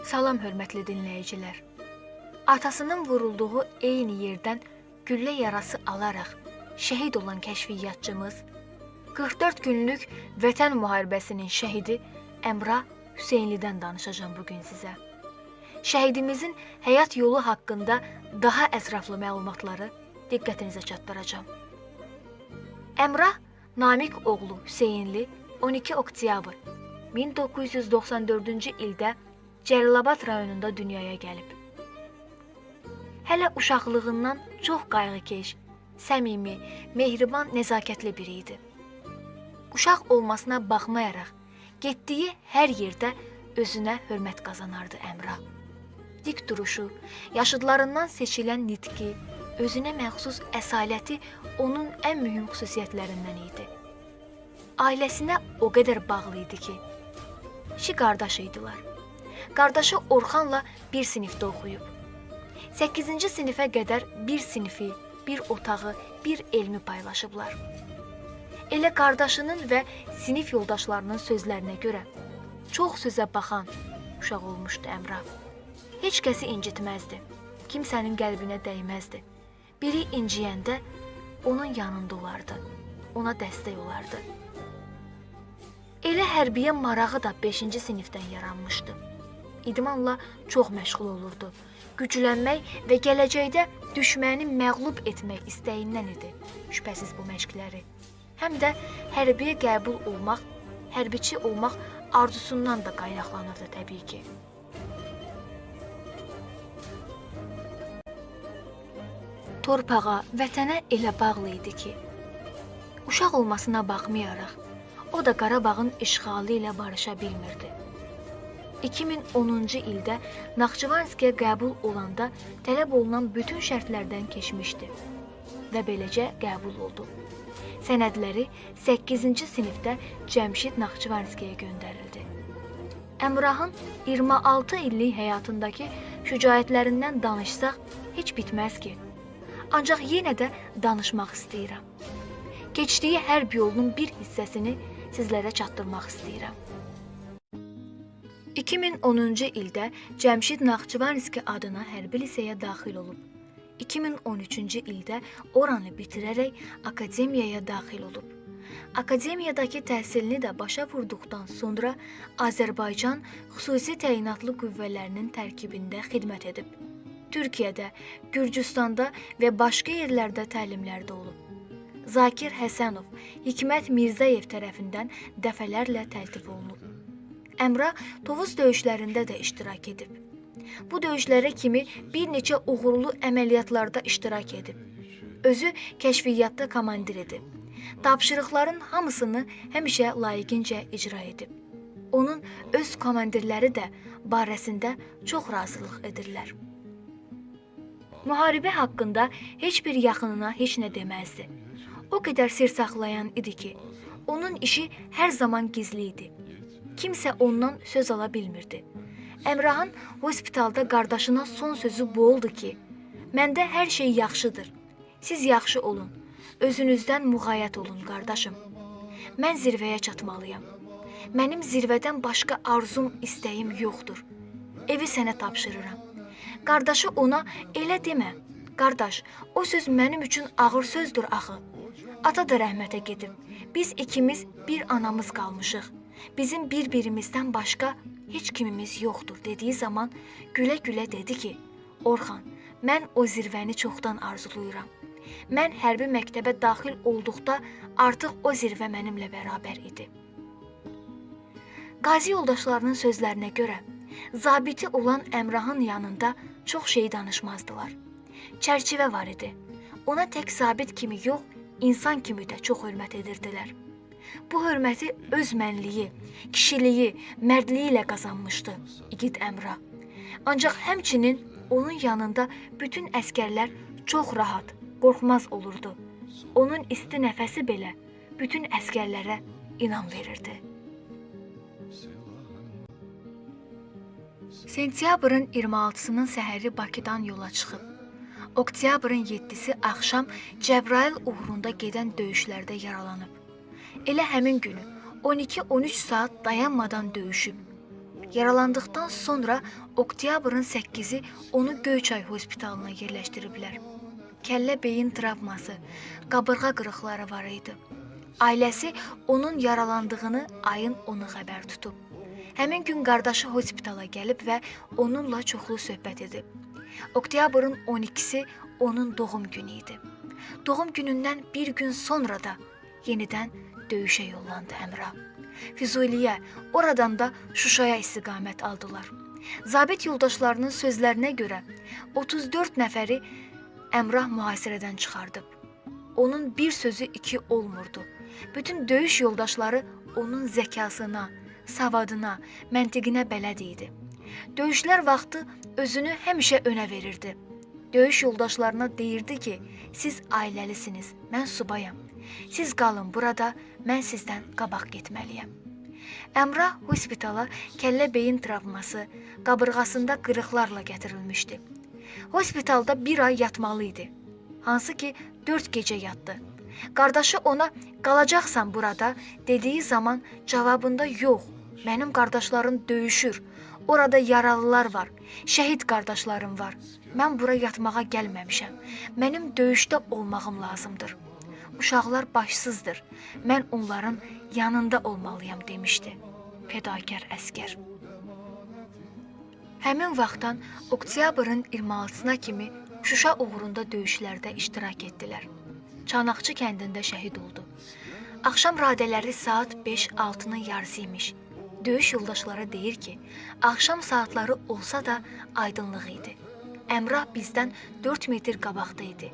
Salam hörmətli dinləyicilər. Atasının vurulduğu eyni yerdən güllə yarası alaraq şəhid olan kəşfiyyatçımız 44 günlük Vətən müharibəsinin şəhidi Əmrah Hüseynlidən danışacağam bu gün sizə. Şəhidimizin həyat yolu haqqında daha ətraflı məlumatları diqqətinizə çatdıracağam. Əmrah Namiq oğlu Hüseynli 12 oktyabr 1994-cü ildə Cəlilabad rayonunda dünyaya gəlib. Hələ uşaqlığından çox qayğıkeş, səmimi, mehriban, nəzakətli biri idi. Uşaq olmasına baxmayaraq, getdiyi hər yerdə özünə hörmət qazanardı Əmrah. Dik duruşu, yaşıdlarından seçilən nitqi, özünə məxsus əsaləti onun ən mühüm xüsusiyyətlərindən idi. Ailəsinə o qədər bağlı idi ki, iki qardaş idilər. Qardaşı Orxanla bir sinifdə oxuyub. 8-ci sinifə qədər bir sinifi, bir otağı, bir elmi paylaşıblar. Elə qardaşının və sinif yoldaşlarının sözlərinə görə çox sözə baxan uşaq olmuşdu Əmrah. Heç kəsi incitməzdi. Kimsənin qəlbinə dəyməzdi. Biri inciyəndə onun yanında olardı. Ona dəstək olardı. Elə hərbiyə marağı da 5-ci sinifdən yaranmışdı. İdmanla çox məşğul olurdu. Güclənmək və gələcəkdə düşməni məğlub etmək istəyindən idi. Şübhəsiz bu məşqləri. Həm də hərbiyə qəbul olmaq, hərbiçi olmaq arzusundan da qaynaqlanırdı təbii ki. Torpağa, vətənə elə bağlı idi ki, uşaq olmasına baxmayaraq, o da Qarabağın işğalı ilə barışa bilmirdi. 2010-cu ildə Naxçıvanskiyə qəbul olanda tələb olunan bütün şərtlərdən keçmişdi və beləcə qəbul oldu. Sənədləri 8-ci sinifdə Cəmşid Naxçıvanskiyə göndərildi. Əmrahın 26 illik həyatındakı şücaətlərindən danışsaq heç bitməz ki. Ancaq yenə də danışmaq istəyirəm. Keçdiyi hərb yolunun bir hissəsini sizlərə çatdırmaq istəyirəm. 2010-cu ildə Cəmşid Naxçıvanski adına hərbi liseyə daxil olub. 2013-cü ildə oranı bitirərək akademiyaya daxil olub. Akademiyadakı təhsilini də başa vurduqdan sonra Azərbaycan xüsusi təyinatlı qüvvələrinin tərkibində xidmət edib. Türkiyədə, Gürcüstanda və başqa yerlərdə təlimlərdə olub. Zakir Həsənov, Hikmət Mirzəyev tərəfindən dəfələrlə təltif olunub. Əmrah Tovuz döyüşlərində də iştirak edib. Bu döyüşlərə kimi bir neçə uğurlu əməliyyatlarda iştirak edib. Özü kəşfiyyatda komandir edib. Tapşırıqların hamısını həmişə layiqincə icra edib. Onun öz komandirləri də barəsində çox razılıq edirlər. Müharibə haqqında heç bir yaxınına heç nə deməzdi. O qədər sir saxlayan idi ki, onun işi hər zaman gizli idi. Kimsə ondan söz ala bilmirdi. Əmrahın hospitalda qardaşına son sözü bu oldu ki, məndə hər şey yaxşıdır. Siz yaxşı olun. Özünüzdən müğayət olun, qardaşım. Mən zirvəyə çatmalıyam. Mənim zirvədən başqa arzum, istəyim yoxdur. Evi sənə tapşırıram. Qardaşı ona elə demə. Qardaş, o söz mənim üçün ağır sözdür axı. Ata da rəhmətə gedib. Biz ikimiz bir anamız qalmışıq. Bizim bir-birimizdən başqa heç kimimiz yoxdur dediyi zaman gülə-gülə dedi ki: "Orxan, mən o zirvəni çoxdan arzulayıram. Mən hərbi məktəbə daxil olduqda artıq o zirvə mənimlə bərabər idi." Qazi yoldaşlarının sözlərinə görə, zabiti olan Əmrahın yanında çox şey danışmazdılar. Çərçivə var idi. Ona tək zabit kimi yox, insan kimi də çox hörmət edirdilər. Bu hörməti öz mənliyi, kişiliyi, mərdliyi ilə qazanmışdı igid Əmrah. Ancaq həmçinin onun yanında bütün əskərlər çox rahat, qorxmaz olurdu. Onun isti nəfəsi belə bütün əskərlərə inam verirdi. Sentyabrın 26-sının səhəri Bakıdan yola çıxıb. Oktyabrın 7-si axşam Cəbrayıl uğrunda gedən döyüşlərdə yaralanıb. Elə həmin günü 12-13 saat dayanmadan döyüşüb. Yaralandıqdan sonra oktyabrın 8-i onu Göyçay hospitalına yerləşdiriblər. Kəllə beyin travması, qabırğa qırıqları var idi. Ailəsi onun yaralandığını ayın 10-u xəbər tutub. Həmin gün qardaşı hospitala gəlib və onunla çoxlu söhbət edib. Oktyabrın 12-si onun doğum günü idi. Doğum günündən bir gün sonra da yenidən döyüşə yollandı Əmrah. Füzuliyə, oradan da Şuşaya istiqamət aldılar. Zabit yoldaşlarının sözlərinə görə 34 nəfəri Əmrah mühasirədən çıxardıb. Onun bir sözü iki olmurdu. Bütün döyüş yoldaşları onun zəkasına, savadına, məntiqinə bələd idi. Döyüşlər vaxtı özünü həmişə önə verirdi. Döyüş yoldaşlarına deyirdi ki, siz ailəlisiniz, mən subayam. Siz qalın burada, mən sizdən qabaq getməliyəm. Əmrah hospitala kəllə beyin travması, qabırğasında qırıqlarla gətirilmişdi. Hospitalda bir ay yatmalı idi. Hansı ki 4 gecə yatdı. Qardaşı ona qalacaqsan burada dediyi zaman cavabında yox, mənim qardaşlarım döyüşür. Orada yaralılar var, şəhid qardaşlarım var. Mən bura yatmağa gəlməmişəm. Mənim döyüşdə olmağım lazımdır. Uşaqlar başsızdır. Mən onların yanında olmalıyam demişdi. Fədakar əskər. Həmin vaxtdan oktyabrın 26-sına kimi Şuşa uğrunda döyüşlərdə iştirak etdilər. Çanaqçı kəndində şəhid oldu. Axşam radələri saat 5-6-nın yarısı imiş. Döyüş yoldaşları deyir ki, axşam saatları olsa da aydınlıq idi. Əmrah bizdən 4 metr qabaqda idi.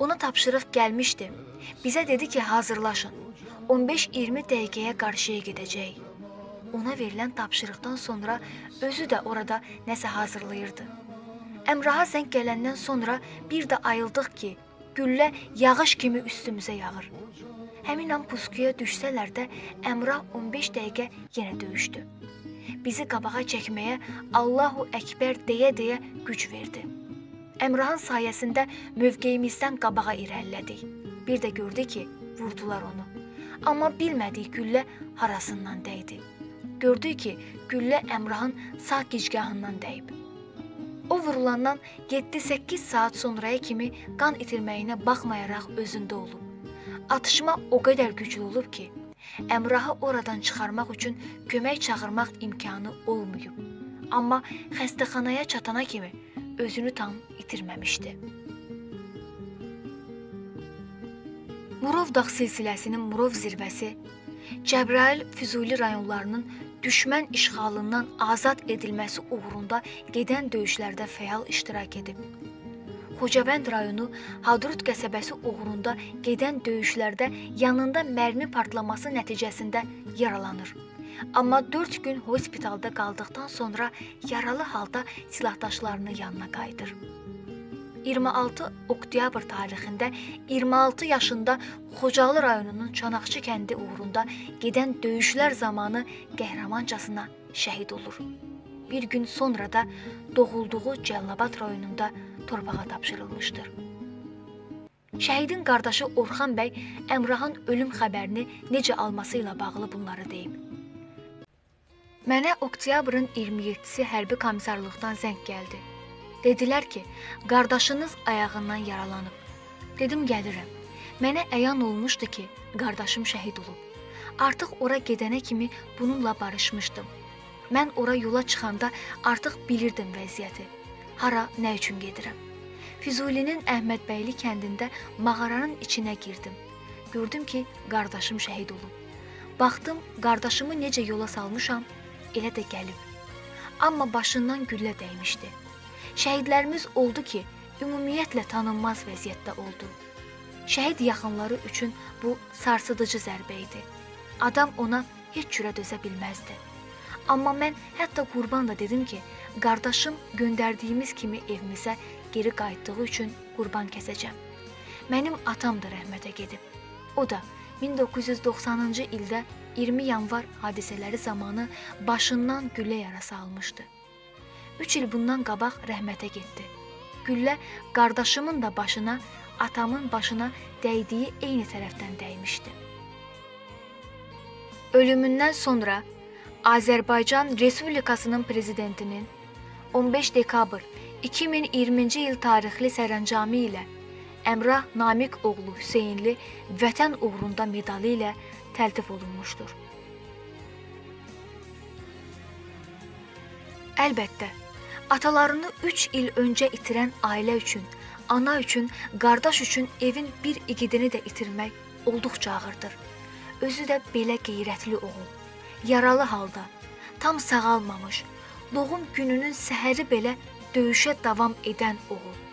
Ona tapşırıq gəlmişdi. Bizə dedi ki, hazırlaşın. 15-20 dəqiqəyə qarşıya gedəcəyik. Ona verilən tapşırıqdan sonra özü də orada nəsə hazırlayırdı. Əmraha zəng gələndən sonra bir də ayıldıq ki, güllə yağış kimi üstümüzə yağır. Həmin an puskuya düşsələr də Əmrah 15 dəqiqə yenə döyüşdü. Bizi qabağa çəkməyə Allahu Əkbər deyə-deyə güc verdi. Əmrahın sayəsində mövqeyimizdən qabağa irəlilədik. Bir də gördü ki, vurdular onu. Amma bilmədik güllə harasından dəydi. Gördük ki, güllə Əmrahın sağ gicgahından dəyib. O vurulandan 7-8 saat sonraya kimi qan itirməyinə baxmayaraq özündə olub. Atışma o qədər güclü olub ki, Əmrahı oradan çıxarmaq üçün kömək çağırmaq imkanı olmayıb. Amma xəstəxanaya çatana kimi özünü tam itirməmişdi. Murov dağ silsiləsinin Murov zirvəsi Cəbrayıl Füzuli rayonlarının düşmən işğalından azad edilməsi uğrunda gedən döyüşlərdə fəal iştirak edib. Xocavənd rayonu Hadrut qəsəbəsi uğrunda gedən döyüşlərdə yanında mərmi partlaması nəticəsində yaralanır. Amma 4 gün hospitalda qaldıqdan sonra yaralı halda silahdaşlarının yanına qayıdır. 26 oktyabr tarixində 26 yaşında Xocalı rayonunun Çanaqçı kəndi uğrunda gedən döyüşlər zamanı qəhrəmancasına şəhid olur. Bir gün sonra da doğulduğu Cəllabad rayonunda torpağa tapşırılmışdır. Şəhidin qardaşı Orxan bəy Əmrahın ölüm xəbərini necə alması ilə bağlı bunları deyib. Mənə oktyabrın 27-si hərbi komissarlıqdan zəng gəldi. Dedilər ki, qardaşınız ayağından yaralanıb. Dedim gəlirəm. Mənə əyan olmuşdu ki, qardaşım şəhid olub. Artıq ora gedənə kimi bununla barışmışdım. Mən ora yola çıxanda artıq bilirdim vəziyyəti. Hara, nə üçün gedirəm. Füzulinin Əhmədbəyli kəndində mağaranın içinə girdim. Gördüm ki, qardaşım şəhid olub. Baxdım, qardaşımı necə yola salmışam, elə də gəlib. Amma başından güllə dəymişdi. Şəhidlərimiz oldu ki, ümumiyyətlə tanınmaz vəziyyətdə oldu. Şəhid yaxınları üçün bu sarsıdıcı zərbə idi. Adam ona heç cürə dözə bilməzdi. Amma mən hətta qurban da dedim ki, qardaşım göndərdiyimiz kimi evimizə geri qayıtdığı üçün qurban kəsəcəm. Mənim atam da rəhmətə gedib. O da 1990-cı ildə 20 yanvar hadisələri zamanı başından güllə yarası almışdı. 3 il bundan qabaq rəhmətə getdi. Güllə qardaşımın da başına, atamın başına dəydiyi eyni tərəfdən dəymişdi. Ölümündən sonra Azərbaycan Respublikasının prezidentinin 15 dekabr 2020-ci il tarixli sərəncamı ilə Əmrah Namiq oğlu Hüseynli Vətən uğrunda medalı ilə təltif olunmuşdur. Əlbəttə, atalarını 3 il öncə itirən ailə üçün, ana üçün, qardaş üçün evin bir igidini də itirmək olduqca ağırdır. Özü də belə qeyrətli oğul, yaralı halda, tam sağalmamış, doğum gününün səhəri belə döyüşə davam edən oğul.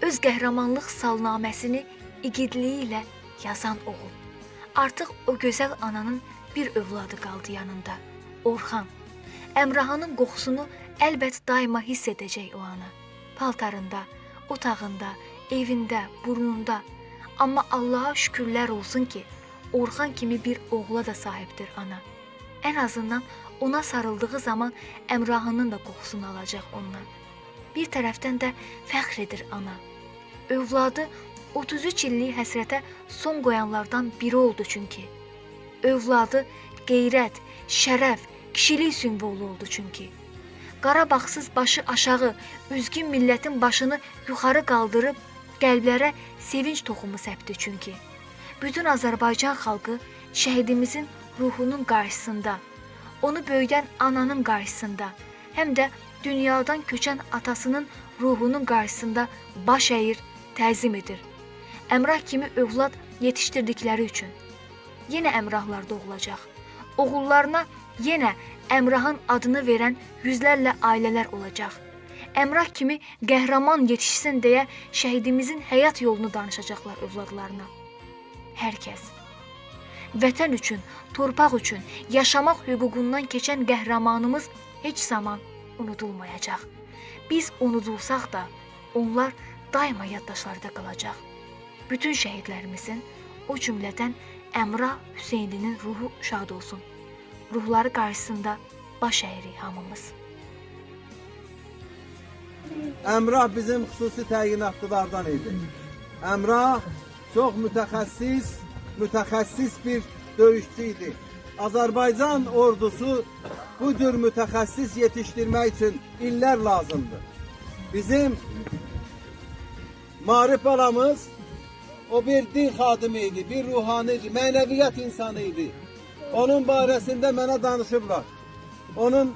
Öz qəhrəmanlıq salnaməsini igidliyi ilə yazan oğul. Artıq o gözəl ananın bir övladı qaldı yanında. Orxan. Əmrahanın qoxusunu əlbət daima hiss edəcək o ana. Paltarında, otağında, evində, burnunda. Amma Allaha şükürlər olsun ki, Orxan kimi bir oğula da sahibdir ana. Ən azından ona sarıldığı zaman Əmrahının da qoxusunu alacaq ondan. Bir tərəfdən də fəxr edir ana. Övladı 33 illik həsrətə son qoyanlardan biri oldu çünki. Övladı qeyrət, şərəf, kişilik simvolu oldu çünki. Qarabağsız başı aşağı, üzgün millətin başını yuxarı qaldırıb qəlblərə sevinç toxumu səpdi çünki. Bütün Azərbaycan xalqı şəhidimizin ruhunun qarşısında, onu böyüdən ananın qarşısında, həm də dünyadan köçən atasının ruhunun qarşısında baş əyir, təzim edir. Əmrah kimi övlad yetişdirdikləri üçün yenə Əmrahlar doğulacaq. Oğullarına yenə Əmrahın adını verən yüzlərlə ailələr olacaq. Əmrah kimi qəhrəman yetişsin deyə şəhidimizin həyat yolunu danışacaqlar övladlarına. Hər kəs Vətən üçün, torpaq üçün yaşamaq hüququndan keçən qəhrəmanımız heç zaman unudulmayacaq. Biz unudulsaq da, onlar daima yaddaşlarda qalacaq. Bütün şəhidlərimizin, o cümlədən Əmrah Hüseynlinin ruhu şad olsun. Ruhları qarşısında baş əyirik hamımız. Əmrah bizim xüsusi təyinatlılardan idi. Əmrah çox mütəxəssis, mütəxəssis bir döyüşçü idi. Azərbaycan ordusu bu cür mütəxəssis yetişdirmək üçün illər lazımdır. Bizim Marif balamız o bir din xadimi idi, bir ruhani idi, mənəviyyat insanı idi. Onun barəsində mənə danışıblar. Onun